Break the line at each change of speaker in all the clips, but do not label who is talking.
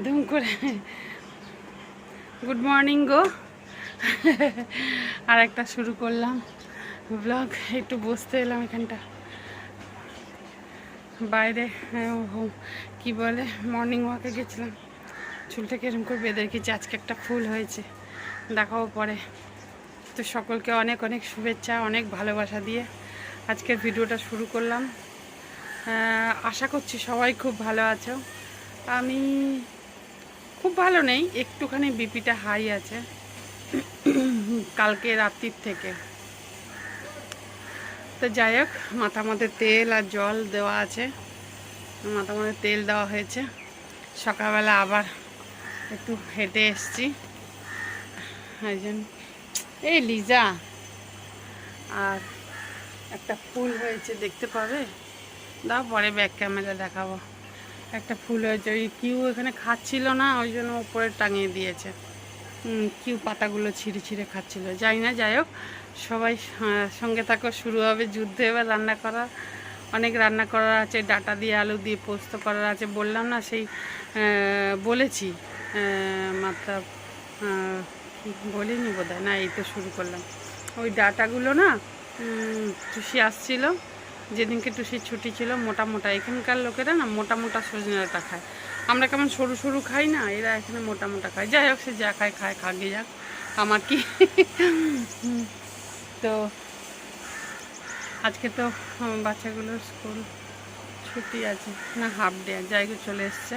দুম করে। Good morning গো। আর একটা শুরু করলাম ব্লগ একটু বসতে এলাম এখানটা। বাইরে কি বলে মর্নিং ওয়াকে গেছিলাম। চুলটাকে এরকম করে বেঁধে রেখেছি, আজকে একটা ফুল হয়েছে। দেখাও পরে। তো সকলকে অনেক অনেক শুভেচ্ছা, অনেক ভালোবাসা দিয়ে আজকের ভিডিওটা শুরু করলাম। আশা করছি সবাই খুব ভালো আছো। আমি খুব ভালো নেই, একটুখানি বিপিটা হাই আছে। কালকে রাত্রির থেকে। তো যাই হোক মাথা মধ্যে তেল আর জল দেওয়া আছে। মাথা মধ্যে তেল দেওয়া হয়েছে। সকালবেলা আবার একটু হেঁটে এসছি। এই জন্য এই লিজা, আর একটা ফুল হয়েছে, দেখতে পাবে? দাও, পরে ব্যাক ক্যামেরা দেখাবো। একটা ফুল হয়েছে। ওই কিউ এখানে খাচ্ছিল না, ওই জন্য উপরে টাঙিয়ে দিয়েছে। কিউ পাতাগুলো ছিঁড়ে ছিঁড়ে খাচ্ছিল। যাই না, যাই হোক, সবাই সঙ্গে থাকো, শুরু হবে যুদ্ধ। এবার রান্না করা, অনেক রান্না করার আছে, ডাটা দিয়ে আলু দিয়ে পোস্ত করার আছে। বললাম না, সেই বলেছি মাত্রা বলিনি বোধ না, এই তো শুরু করলাম। ওই ডাটাগুলো না টুসি আসছিল। যেদিনকে টুসির ছুটি ছিল, মোটা মোটা। এখানকার লোকেরা না মোটা মোটা সজনে ডাঁটা খায়। আমরা কেমন সরু সরু খাই না, এরা এখানে মোটা মোটা খায়। যাই হোক, সে যা খায় খায় খাগে যাক। আমার কি? তো আজকে তো বাচ্চাগুলোর স্কুল ছুটি আছে, না, হাফ ডে যাই চলে এসছে।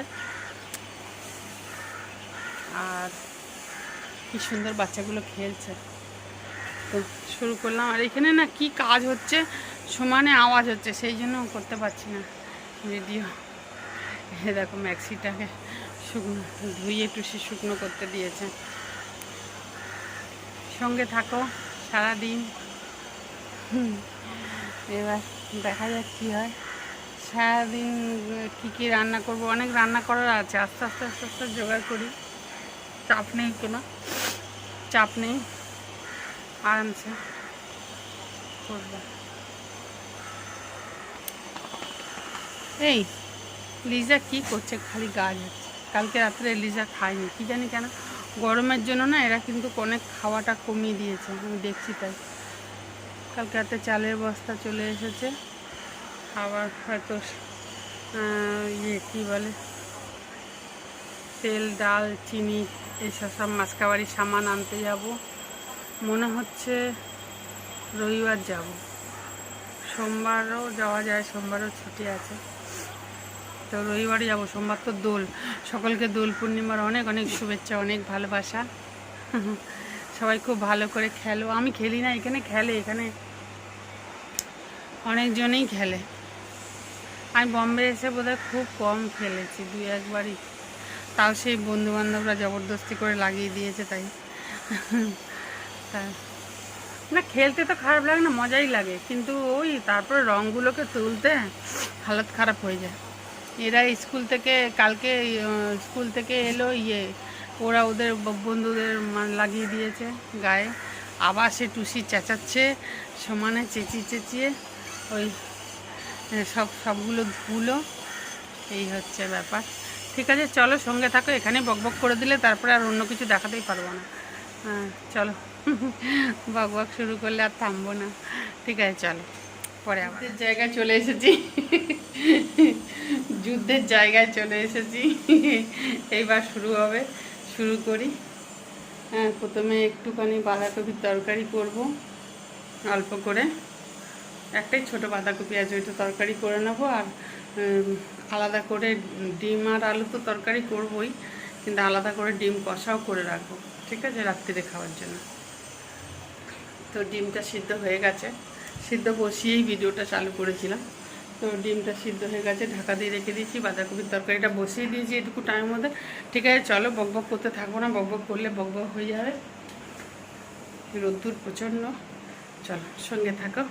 আর কি সুন্দর বাচ্চাগুলো খেলছে। তো শুরু করলাম। আর এখানে না কি কাজ হচ্ছে সমানে আওয়াজ হচ্ছে, সেই জন্য করতে পারছি না ভিডিও এ দেখো ম্যাক্সিটাকে শুকনো, ধুয়ে টুসি শুকনো করতে দিয়েছে। সঙ্গে থাকো, সারাদিন। এবার দেখা যাক কী হয়। সারাদিন কী কী রান্না করব? অনেক রান্না করার আছে, আস্তে আস্তে আস্তে আস্তে জোগাড় করি। চাপ নেই কোনো, চাপ নেই। আরামসে করব। এই, লিজা কি করছে? খালি গাছ হচ্ছে কালকে রাত্রে লিজা খায়নি, কি জানি কেন? গরমের জন্য না এরা কিন্তু অনেক খাওয়াটা কমিয়ে দিয়েছে, আমি দেখছি তাই। কালকে রাতে চালের বস্তা চলে এসেছে। আবার হয়তো ইয়ে কী বলে? তেল, ডাল, চিনি এইসব সব মাসকাবাড়ির সামান আনতে যাব। মনে হচ্ছে রবিবার যাব। সোমবারও যাওয়া যায়, সোমবারও ছুটি আছে। তো রবিবারে যাব, সোমবার তো দোল। সকলকে দোল পূর্ণিমার অনেক অনেক শুভেচ্ছা, অনেক ভালোবাসা। সবাই খুব ভালো করে খেলো। আমি খেলি না, এখানে খেলে, এখানে অনেকজনেই খেলে। আমি বম্বে এসে বোধহয় খুব কম খেলেছি দুই একবারই। তাও সেই বন্ধু বান্ধবরা জবরদস্তি করে লাগিয়ে দিয়েছে তাই। তা, না, খেলতে তো খারাপ লাগে না, মজাই লাগে। কিন্তু ওই তারপরে রঙগুলোকে তুলতে হালত খারাপ হয়ে যায়। এরা স্কুল থেকে, কালকে স্কুল থেকে এলো ইয়ে ওরা ওদের বন্ধুদের লাগিয়ে দিয়েছে গায়ে। আবার সে টুসি চেঁচাচ্ছে, সমানে চেঁচিয়ে চেঁচিয়ে ওই সব, সবগুলো ধুলো। এই হচ্ছে ব্যাপার। ঠিক আছে, চলো সঙ্গে থাকো এখানে বকবক করে দিলে তারপরে আর অন্য কিছু দেখাতেই পারব না। হ্যাঁ চলো। বকবক শুরু করলে আর থামবো না। ঠিক আছে, চলো। পরে আবার। জায়গায় চলে এসেছি। যুদ্ধের জায়গায় চলে এসেছি। এইবার শুরু হবে। শুরু করি। হ্যাঁ প্রথমে একটুখানি বাঁধাকপির তরকারি করব, অল্প করে। একটাই ছোট বাঁধাকপি আছে ওইটা তরকারি করে নেব। আর আলাদা করে ডিম আর আলু তো তরকারি করবই, কিন্তু আলাদা করে ডিম কষাও করে রাখব। ঠিক আছে? রাত্রিরে খাওয়ার জন্য। তো ডিমটা সিদ্ধ হয়ে গেছে। সিদ্ধ বসিয়েই ভিডিওটা চালু করেছিলাম। তো ডিমটা সিদ্ধ হয়ে গেছে, ঢাকা দিয়ে রেখে দিয়েছি, বাঁধাকপির তরকারিটা বসিয়ে দিয়েছি এটুকু টাইমের মধ্যে। ঠিক আছে, চলো বকবক করতে থাকব না বকবক করলে বকবক হয়ে যাবে। রোদ্দুর প্রচণ্ড। চলো, সঙ্গে থাকো।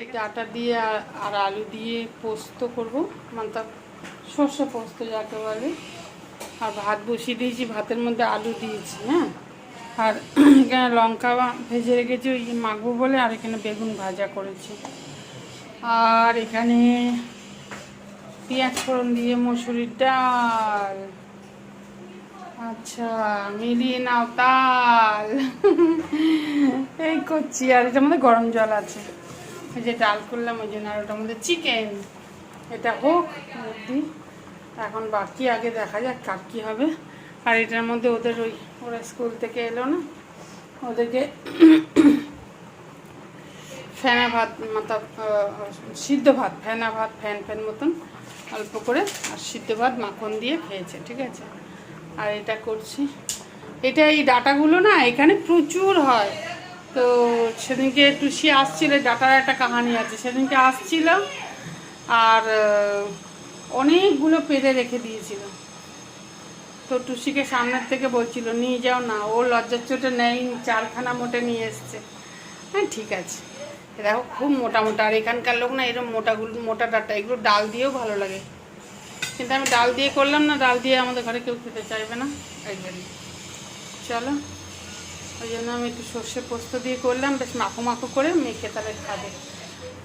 এই আটা দিয়ে আর আলু দিয়ে পোস্ত করব মানে তার সর্ষে পোস্ত যাকে বলে। আর ভাত বসিয়ে দিয়েছি, ভাতের মধ্যে আলু দিয়েছি হ্যাঁ? আর এখানে লঙ্কা ভেজে রেখেছি, ওই মাখবো বলে, আর এখানে বেগুন ভাজা করেছি। আর এখানে পেঁয়াজ ফোড়ন দিয়ে মসুরির ডাল। আচ্ছা মিলিয়ে নাও তাল। এই করছি, আর এটার মধ্যে গরম জল আছে। এই যে ডাল করলাম, ওই জন্য আর ওটার মধ্যে চিকেন। এটা হোক এখন বাকি, আগে দেখা যাক কার কী হবে। আর এটার মধ্যে ওদের ওই, ওরা স্কুল থেকে এলো না, ওদেরকে ফেনা ভাত মাথা সিদ্ধ ভাত, ফেনা ভাত, ফ্যান ফ্যান মতন অল্প করে, আর সিদ্ধ ভাত মাখন দিয়ে খেয়েছে, ঠিক আছে? আর এটা করছি। এটা এই ডাটাগুলো না, এখানে প্রচুর হয়। তো সেদিনকে টুসি আসছিল ডাটার একটা কাহানি আছে। সেদিনকে আসছিল, আর অনেকগুলো পেরে রেখে দিয়েছিল। তো টুসিকে সামনের থেকে বলছিল, নিয়ে যাও না, ও লজ্জার চোটে নেই চারখানা মোটে নিয়ে এসছে। হ্যাঁ ঠিক আছে। দেখো, খুব মোটা মোটা, আর এখানকার লোক না এরকম মোটাগুলো মোটা ডাটা, এগুলো ডাল দিয়েও ভালো লাগে। কিন্তু আমি ডাল দিয়ে করলাম না, ডাল দিয়ে আমাদের ঘরে কেউ খেতে চাইবে না। জন্য চলো। ওই জন্য আমি একটু সর্ষে পোস্ত দিয়ে করলাম, বেশ মাখো মাখো করে মেখে তাহলে খাবে।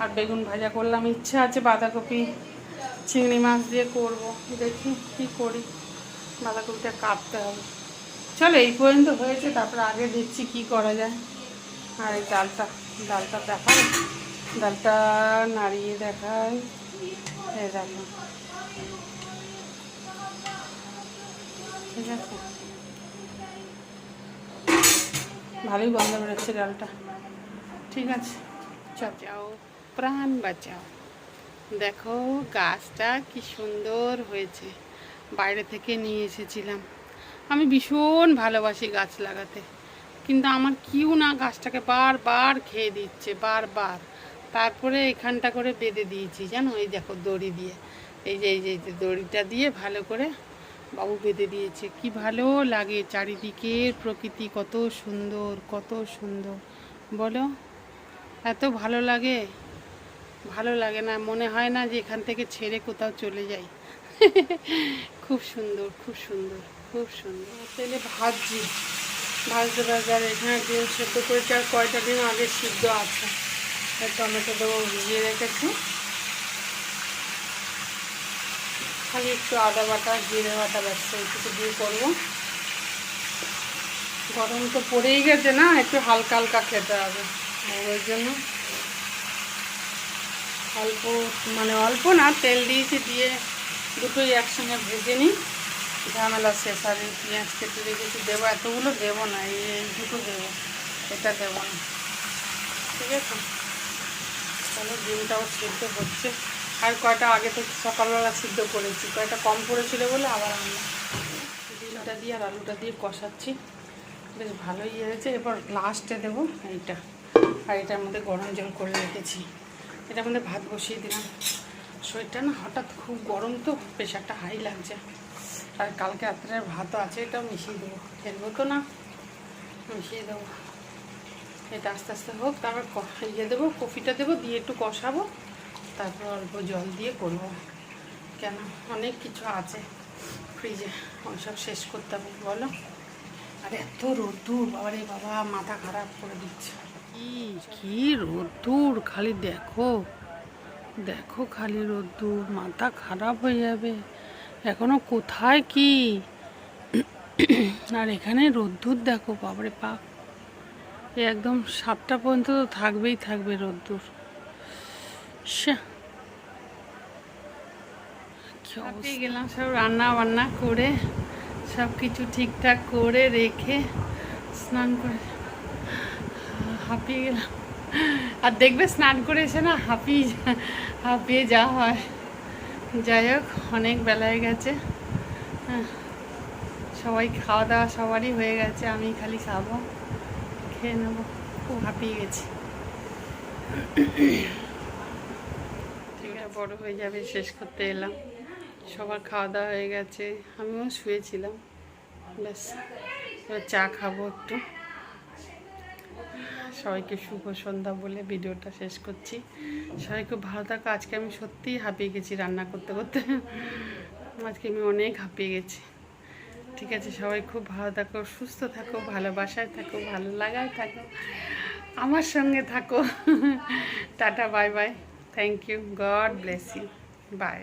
আর বেগুন ভাজা করলাম, ইচ্ছা আছে বাঁধাকপি, চিংড়ি মাছ দিয়ে করব, দেখি কি করি। বাঁধাকপিটা কাটতে হবে। চলো, এই পর্যন্ত হয়েছে, তারপরে আগে দেখছি কি করা যায়। আর এই ডালটা ডালটা দেখায় ডালটা নাড়িয়ে দেখায় এই দেখো। ঠিক আছে। ভালোই গন্ধ বেরোচ্ছে ডালটা। ঠিক আছে। চাও প্রাণ বাঁচাও। দেখো, গাছটা কি সুন্দর হয়েছে। বাইরে থেকে নিয়ে এসেছিলাম। আমি ভীষণ ভালোবাসি গাছ লাগাতে। কিন্তু আমার কিউ না গাছটাকে বারবার খেয়ে দিচ্ছে, বারবার। তারপরে এখানটা করে বেঁধে দিয়েছি, জানো? এই দেখো দড়ি দিয়ে। এই যে এই যে দড়িটা দিয়ে ভালো করে বাবু বেঁধে দিয়েছে। কি ভালো লাগে চারিদিকের প্রকৃতি, কত সুন্দর কত সুন্দর। বলো? এত ভালো লাগে? ভালো লাগে না? মনে হয় না যে এখান থেকে ছেড়ে কোথাও চলে যাই। খুব সুন্দর খুব সুন্দর খুব সুন্দর। তেলে ভাজছি ভাজতে ভাজতে আর এখানে ডিম সেদ্ধ করেছি আর কয়টা দিন আগে সিদ্ধ আছে। টমেটো দেবো ভিজিয়ে রেখেছি। খালি একটু আদা বাটা, জিরে বাটা ব্যবসা একটু দিয়ে করব। গরম তো পড়েই গেছে না, একটু হালকা হালকা খেতে হবে। ওই জন্য অল্প মানে অল্প না, তেল দিয়েছি, দিয়ে দুটোই একসঙ্গে ভেজে নিই। ঝামেলা শেষ, আর এই পেঁয়াজ কেটে রেখেছি। দেবো এতগুলো? দেবো না, এই দুটো দেবো। এটা দেবো না। ঠিক আছে? তাহলে ডিমটাও সিদ্ধ হচ্ছে। আর কয়টা? আগে থেকে সকালবেলা সিদ্ধ করেছি। কয়টা কম পড়েছিল বলে আবার আনলাম ডিমটা দিয়ে আর আলুটা দিয়ে কষাচ্ছি। বেশ ভালোই হয়েছে। এবার লাস্টে দেবো এইটা। আর এটার মধ্যে গরম জল করে রেখেছি। এটার মধ্যে ভাত বসিয়ে দিলাম। শরীরটা না হঠাৎ খুব গরম তো প্রেশারটা হাই লাগছে। আর কালকে রাত্রের ভাতও আছে, এটাও মিশিয়ে দেবো। ফেলব তো না, মিশিয়ে দেবো। এটা আস্তে আস্তে হোক, তারপর ইয়ে দেবো, কফিটা দেবো, দিয়ে একটু কষাবো। তারপর অল্প জল দিয়ে করব। কেন? অনেক কিছু আছে। ফ্রিজে ওইসব শেষ করতে হবে, বলো। আর এত রোদ্দুর, বাবারে বাবা, মাথা খারাপ করে দিচ্ছে। কি কি রোদ্দুর, খালি দেখো। দেখো খালি রোদ্দুর মাথা খারাপ হয়ে যাবে। এখনও কোথায় কি? আর এখানে রোদ্দুর দেখো বাবারে পা একদম সাতটা পর্যন্ত তো থাকবেই থাকবে রোদ্দুর। গেলাম সব রান্না বান্না করে সব কিছু ঠিকঠাক করে রেখে স্নান করে হাঁপিয়ে গেলাম। আর দেখবে স্নান করে এসে না হাঁপিয়ে হাঁপিয়ে যা হয়। যাই হোক অনেক বেলায় গেছে। হ্যাঁ, সবাই খাওয়া দাওয়া সবারই হয়ে গেছে আমি খালি খাব খেয়ে নেব খুব হাঁপিয়ে গেছি। বড় হয়ে যাবে শেষ করতে এলাম। সবার খাওয়া দাওয়া হয়ে গেছে আমিও শুয়েছিলাম। ব্যাস এবার চা খাব একটু। সবাইকে শুভ সন্ধ্যা বলে ভিডিওটা শেষ করছি। সবাই খুব ভালো থাকো। আজকে আমি সত্যিই হাঁপিয়ে গেছি রান্না করতে করতে। আজকে আমি অনেক হাঁপিয়ে গেছি। ঠিক আছে, সবাই খুব ভালো থাকো, সুস্থ থাকো, ভালোবাসায় থাকো, ভালো লাগায় থাকো, আমার সঙ্গে থাকো। Tata, bye bye. Thank you God bless you bye